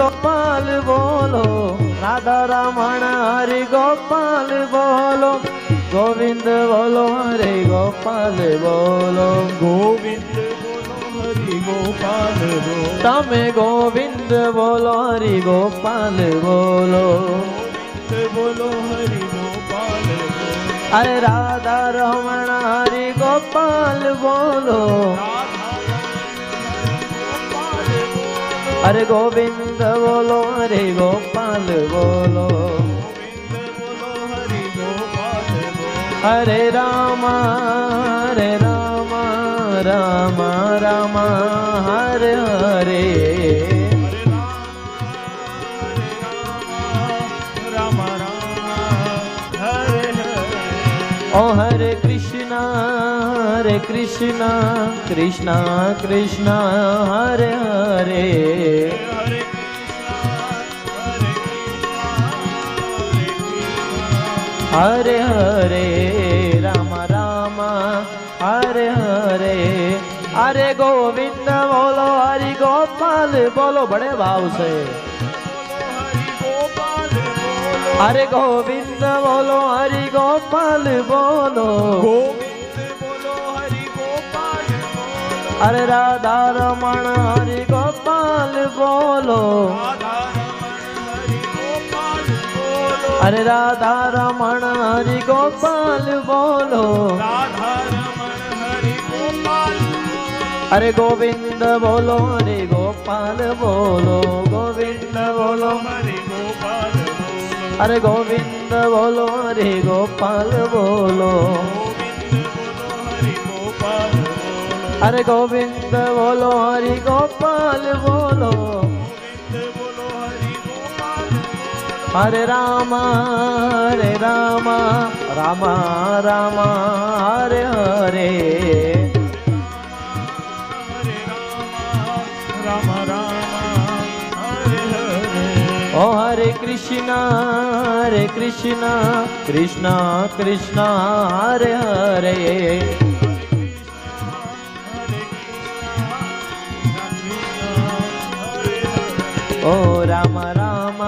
ગોપાલ બોલો રાધા રમણ હરે ગોપાલ બોલો ગોવિંદ બોલો હરે ગોપાલ બોલો. ગોવિંદ ગોપાલ બોલો. તમે ગોવિંદ બોલો હરિ ગોપાલ બોલો. બોલો હરિ ગોપાલ અરે રાધા રમણ હરિ ગોપાલ બોલો. અરે ગોવિંદ બોલો હરે ગોપાલ બોલો. હરે રામ હરે રામ હરે હરે રામ રામ, હરે હરે. ઓ હરે કૃષ્ણ. હરે કૃષ્ણ કૃષ્ણ કૃષ્ણ હરે હરે હરે હરે રામ રામ હરે હરે અરે ગોવિંદ બોલો હરિ ગોપાલ બોલો બડે ભાવ છે અરે ગોવિંદ બોલો હરિ ગોપાલ બોલો ગોવિંદ અરે રાધા રમણ હરિ ગોપાલ બોલો. અરે રાધા રમણ હરિ ગોપાલ બોલો. અરે ગોવિંદ બોલો હરે ગોપાલ બોલો. ગોવિંદ બોલો. હરિ ગોપાલ અરે ગોવિંદ બોલો હરે ગોપાલ બોલો. હરિ ગોવિંદ બોલો હરિ ગોપાલ બોલો હરિ રામ હરે રામ રામ રામ હરે હરે ઓ હરે કૃષ્ણ હરે કૃષ્ણ કૃષ્ણ કૃષ્ણ હરે હરે રામ રામ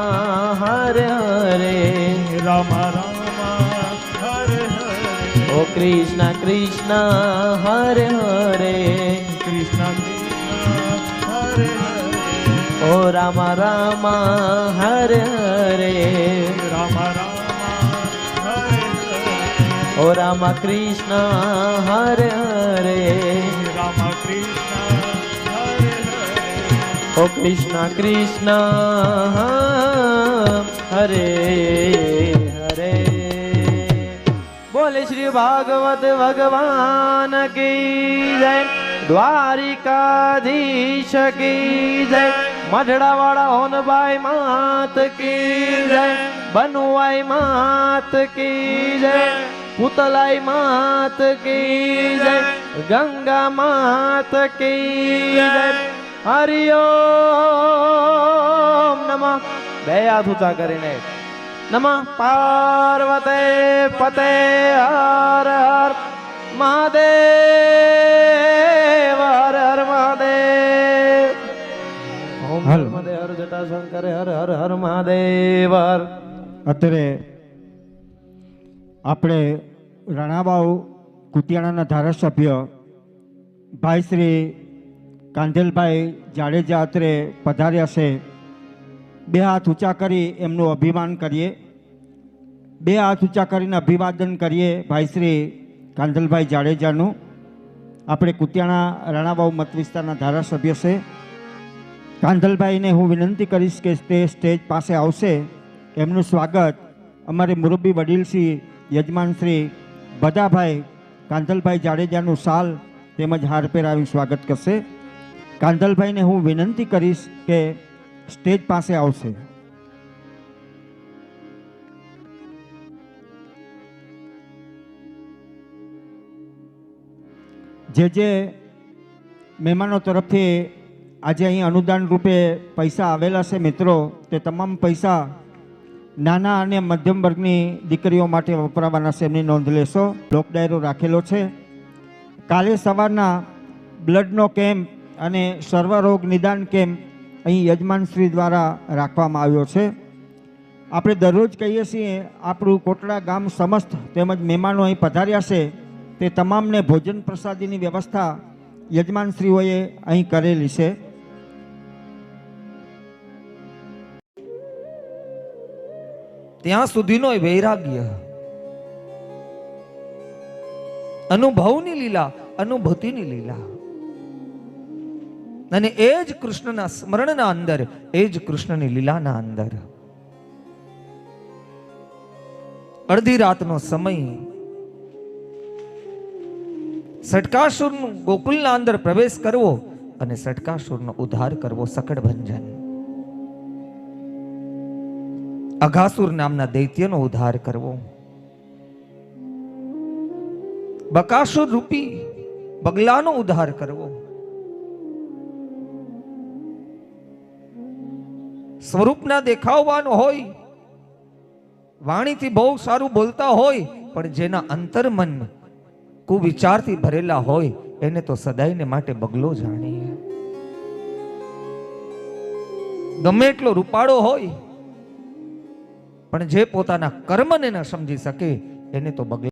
હરે હરે. રામ રામ હરે હરે. ઓ કૃષ્ણ કૃષ્ણ હરે હરે. કૃષ્ણ કૃષ્ણ હરે હરે. ઓ રામ રામ હરે હરે. રામ રામ હરે હરે. ઓ રામ કૃષ્ણ હરે હરે. ઓ કૃષ્ણ કૃષ્ણ, હરે હરે. બોલે શ્રી ભાગવત ભગવાન કી જય, દ્વારિકાધીશ કી જય મઢડા વાળા હોનબાઈ માત કી જય, બનુઆઈ માત કી જય, પુતલાઈ માત કી જય, ગંગા માત કી જય. હરિ ઓમ નમઃ. બે હાથ ઊંચા કરીને. નમઃ. પાર્વતે પતે હર હર. મહાદેવ હર હર મહાદેવ. ઓમ હર નર્મદે હર જટાશંકરે હર હર હર મહાદેવ હર. અત્યારે આપણે રાણાબાઉ કુતિયાણાના ધારાસભ્ય ભાઈ શ્રી કાંધેલભાઈ જાડેજા અત્રે પધાર્યા છે. બે હાથ ઊંચા કરી એમનું અભિમાન કરીએ. બે હાથ ઊંચા કરીને અભિવાદન કરીએ ભાઈ શ્રી કાંધલભાઈ જાડેજાનું. આપણે કુતિયાણા રાણાબાઉ મત વિસ્તારના ધારાસભ્ય છે. કાંધલભાઈને હું વિનંતી કરીશ કે તે સ્ટેજ પાસે આવશે. એમનું સ્વાગત અમારે મુરબ્બી વડીલશ્રી યજમાનશ્રી બધાભાઈ કાંધલભાઈ જાડેજાનું સાલ તેમજ હાર પહેરાવી સ્વાગત કરશે. કાંધલભાઈને હું વિનંતી કરીશ કે સ્ટેજ પાસે આવશે. જે જે મહેમાનો તરફથી આજે અહીં અનુદાન રૂપે પૈસા આવેલા છે મિત્રો, તે તમામ પૈસા નાના અને મધ્યમ વર્ગની દીકરીઓ માટે વપરાવાના છે, એમની નોંધ લેશો. લોક ડાયરો રાખેલો છે. કાલે સવારના બ્લડનો કેમ્પ અને સર્વરોગ નિદાન કેમ્પ અહીં યજમાનશ્રી દ્વારા રાખવામાં આવ્યો છે. આપણે દરરોજ કહીએ છીએ, આપણું કોટડા ગામ સમસ્ત તેમજ મહેમાનો અહીં પધાર્યા છે. તે તમામને ભોજન પ્રસાદીની વ્યવસ્થા યજમાનશ્રીઓએ અહીં કરેલી છે. ત્યાં સુધીનો વૈરાગ્ય. અનુભવની લીલા, અનુભૂતિની લીલા. અને એ જ કૃષ્ણના સ્મરણના અંદર, એ જ કૃષ્ણની લીલાના અંદર. અડધી રાતનો સમય. સટકાસુરનું ગોકુલના અંદર પ્રવેશ કરવો અને સટકાસુરનો ઉદ્ધાર કરવો સકડ ભંજન. અઘાસુર નામના દૈત્યનો ઉદ્ધાર કરવો. બકાસુર રૂપી બગલાનો ઉદ્ધાર કરવો. સ્વરૂપના દેખાવવાનો હોય, વાણીથી બહુ સારું બોલતા હોય, પણ જેના અંતર્મન કુવિચારથી ભરેલા હોય, એને તો સદાયને માટે બગલો જાણીએ ગમે એટલો રૂપાળો હોય, પણ જે પોતાના કર્મને ન સમજી શકે, એને તો બગલા